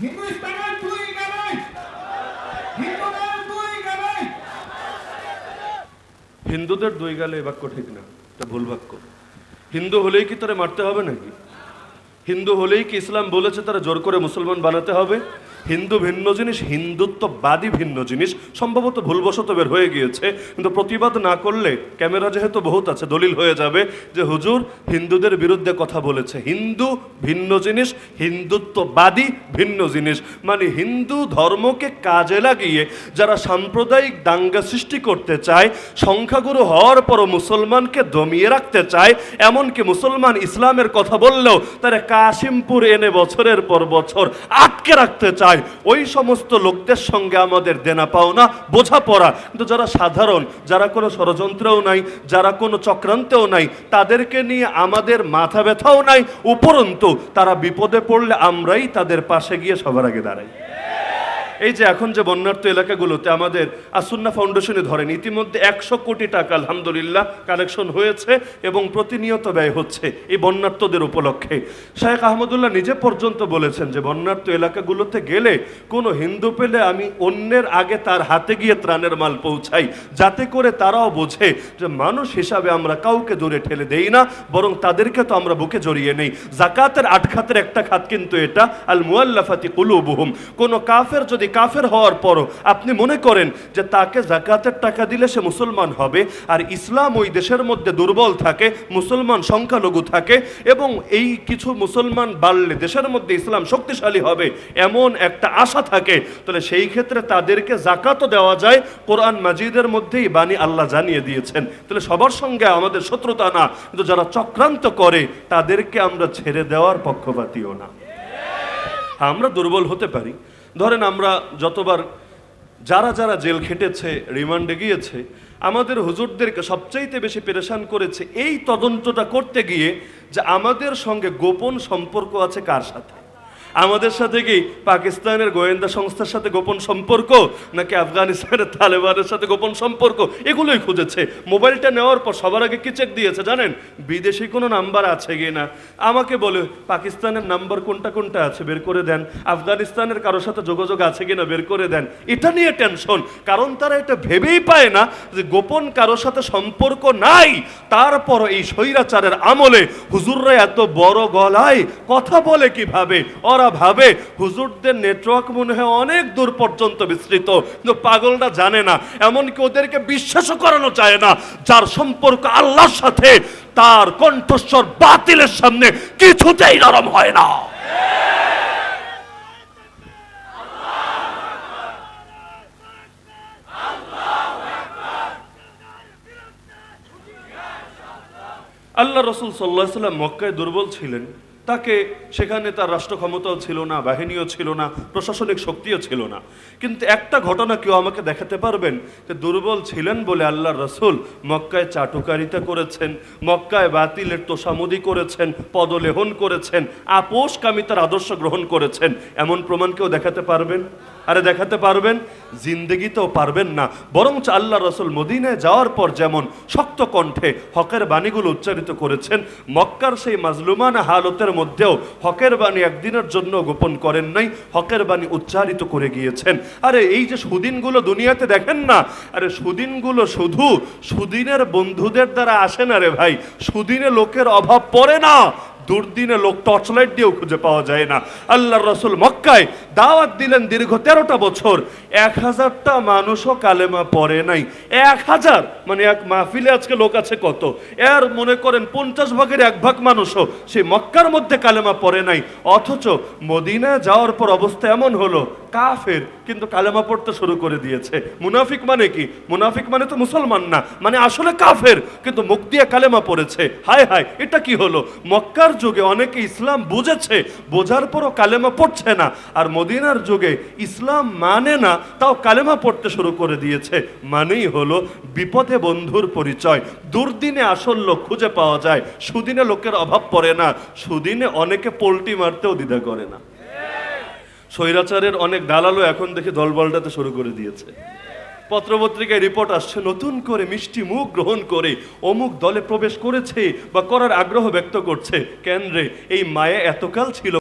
হিন্দুদের দুই হিন্দুদের দুই গালে এ বাক্য ঠিক না, এটা ভুল বাক্য। হিন্দু হলেই কি তারা মারতে হবে নাকি? হিন্দু হলেই কি ইসলাম বলেছে তারা জোর করে মুসলমান বানাতে হবে? হিন্দু ভিন্ন জিনিস হিন্দুত্ববাদী ভিন্ন জিনিস, সম্ভবত ভুলবশত বের হয়ে গিয়েছে। কিন্তু প্রতিবাদ না করলে ক্যামেরা যেহেতু বহুত আছে, দলিল হয়ে যাবে যে হুজুর হিন্দুদের বিরুদ্ধে কথা বলেছে। হিন্দু ভিন্ন জিনিস হিন্দুত্ববাদী ভিন্ন জিনিস। মানে হিন্দু ধর্মকে কাজে লাগিয়ে যারা সাম্প্রদায়িক দাঙ্গা সৃষ্টি করতে চায়, সংখ্যাগুরু হওয়ার পরও মুসলমানকে দমিয়ে রাখতে চায়, এমনকি মুসলমান ইসলামের কথা বললেও তারা কাশিমপুর এনে বছরের পর বছর আটকে রাখতে চায়। ওই সমস্ত লোকদের সঙ্গে আমাদের দেনা পাওনা, বোঝাপড়া। কিন্তু যারা সাধারণ, যারা কোনো ষড়যন্ত্রেও নাই, যারা কোনো চক্রান্তেও নাই, তাদেরকে নিয়ে আমাদের মাথা ব্যথাও নাই। উপরন্তু, তারা বিপদে পড়লে আমরাই তাদের পাশে গিয়ে সবার আগে দাঁড়াই। এই যে এখন যে বন্যার্থ এলাকাগুলোতে আমাদের আসুন্না ফাউন্ডেশনে ধরেন, ইতিমধ্যে একশো কোটি টাকা, আলহামদুলিল্লাহ কালেকশন হয়েছে এবং প্রতিনিয়ত ব্যয় হচ্ছে এই বন্যার্থদের উপলক্ষে। শাহেখ আহমদুল্লাহ নিজে পর্যন্ত বলেছেন যে বন্যার্থ এলাকাগুলোতে গেলে কোনো হিন্দু পেলে আমি অন্যের আগে তার হাতে গিয়ে ত্রাণের মাল পৌঁছাই, যাতে করে তারাও বোঝে যে মানুষ হিসাবে আমরা কাউকে দূরে ঠেলে দেই না, বরং তাদেরকে তো আমরা বুকে জড়িয়ে নেই। জাকাতের আট খাতের একটা খাত কিন্তু এটা আল মুআল্লাফাতি কুলুবুহুম। কোন কাফের যদি কাফের হওয়ার পরও আপনি মনে করেন যে তাকে জাকাতের টাকা দিলে সে মুসলমান হবে, আর ইসলাম ওই দেশের মধ্যে দুর্বল থাকে, মুসলমান সংখ্যালঘু থাকে, এবং এই কিছু মুসলমান বাড়লে দেশের মধ্যে ইসলাম শক্তিশালী হবে এমন একটা আশা থাকে, তাহলে সেই ক্ষেত্রে তাদেরকে জাকাতও দেওয়া যায়, কোরআন মাজিদের মধ্যেই বাণী আল্লাহ জানিয়ে দিয়েছেন। তাহলে সবার সঙ্গে আমাদের শত্রুতা না, কিন্তু যারা চক্রান্ত করে, তাদেরকে আমরা ছেড়ে দেওয়ার পক্ষপাতীও না। আমরা দুর্বল হতে পারি ধরেন আমরা যতবার, যারা যারা জেল খেটেছে, রিমান্ডে গিয়েছে, আমাদের হুজুরদেরকে সবচাইতে বেশি পেরেশান করেছে এই তদন্তটা করতে গিয়ে যে আমাদের সঙ্গে গোপন সম্পর্ক আছে কার সাথে? আমাদের সাথে কি পাকিস্তানের গোয়েন্দা সংস্থার সাথে গোপন সম্পর্ক? নাকি আফগানিস্তানের তালেবানের সাথে গোপন সম্পর্ক? এগুলোই খুঁজেছে। মোবাইলটা নেওয়ার পর সবার আগে কি চেক দিয়েছে জানেন? বিদেশি কোনো নাম্বার আছে কি না? আমাকে বলে, পাকিস্তানের নাম্বার কোনটা কোনটা আছে? বের করে দেন। আফগানিস্তানের কারোর সাথে যোগাযোগ আছে কিনা বের করে দেন। এটা নিয়ে টেনশন কারণ তারা এটা ভেবেই পায় না যে গোপন কারোর সাথে সম্পর্ক নাই। তারপর এই স্বৈরাচারের আমলে হুজুররা এত বড় গলায় কথা বলে কীভাবে? ওরা ভাবে, হুজুরদের নেটওয়ার্ক মনে হয় অনেক দূর পর্যন্ত বিস্তৃত। কিন্তু পাগলটা জানে না, এমনকি ওদেরকে বিশ্বাসও করানো চায় না, যার সম্পর্ক আল্লাহর সাথে, তার কণ্ঠস্বর বাতিলের সামনে কিছুতেই নরম হয় না। আল্লাহ রসুল সাল্লাহ সাল্লাম মক্কায় দুর্বল ছিলেন। তাকে সেখানে তার রাষ্ট্র ক্ষমতাও ছিল না, বাহিনীও ছিল না, প্রশাসনিক শক্তিও ছিল না। কিন্তু একটা ঘটনা কেউ আমাকে দেখাতে পারবেন যে দুর্বল ছিলেন বলে আল্লাহ রসুল মক্কায় চাটুকারিতা করেছেন, মক্কায় বাতিলের তোষামুদি করেছেন, পদলেহন করেছেন আপোষ কামিতার আদর্শ গ্রহণ করেছেন। এমন প্রমাণ কেউ দেখাতে পারবেন? আরে দেখাতে পারবেন জিন্দগিতেও পারবেন না। বরঞ্চ আল্লাহ রসুল মদিনায় যাওয়ার পর যেমন শক্ত কণ্ঠে হকের বাণীগুলো উচ্চারিত করেছেন, মক্কার সেই মাজলুমান হালতের মধ্যেও হকের বাণী একদিনের জন্য গোপন করেন নাই, হকের বাণী উচ্চারিত করে গিয়েছেন। আরে এই যে সুদিনগুলো দুনিয়াতে দেখেন না, আরে সুদিনগুলো শুধু সুদিনের বন্ধুদের দ্বারা আসে না রে ভাই, সুদিনে লোকের অভাব পড়ে না। দুর্দিনে লোক টর্চ লাইট দিয়েও খুঁজে পাওয়া যায় না। আল্লাহ রসুল মক্কায় দাওয়াত দিলেন দীর্ঘ তেরোটা বছর। এক হাজারটা মানুষও কালেমা পড়ে নাই। এক হাজার? মানে এক মাহফিলে আজকে লোক আছে কত? এর মনে করেন পঞ্চাশ ভাগের এক ভাগ মানুষও সেই মক্কার মধ্যে কালেমা পড়ে নাই। অথচ মদিনা যাওয়ার পর অবস্থা এমন হলো, কাফের কিন্তু কালেমা পড়তে শুরু করে দিয়েছে। মুনাফিক মানে কি? মুনাফিক মানে তো মুসলমান না মানে আসলে কাফের, কিন্তু মুখ দিয়ে কালেমা পড়েছে। হায় হায়, এটা কি হলো? মক্কার যুগে অনেকে ইসলাম বুঝেছে, বোঝার পরও কালেমা পড়ছে না। আর মদিনার যুগে ইসলাম মানে না, তাও কালেমা পড়তে শুরু করে দিয়েছে। মানেই হলো বিপদে বন্ধুর পরিচয়। দুর্দিনে আসল লোক খুঁজে পাওয়া যায়, সুদিনে লোকের অভাব পড়ে না। সুদিনে অনেকে পোল্টি মারতেও দ্বিধা করে না। স্বৈরাচারের অনেক দালালও এখন দেখে দল বলটাতে শুরু করে দিয়েছে। পত্রপত্রিকায় রিপোর্ট আসছে, নতুন করে মিষ্টি মুখ গ্রহণ করে অমুক দলে প্রবেশ করেছে বা করার আগ্রহ ব্যক্ত করছে। কেন্দ্রে এই মায়া এতকাল ছিল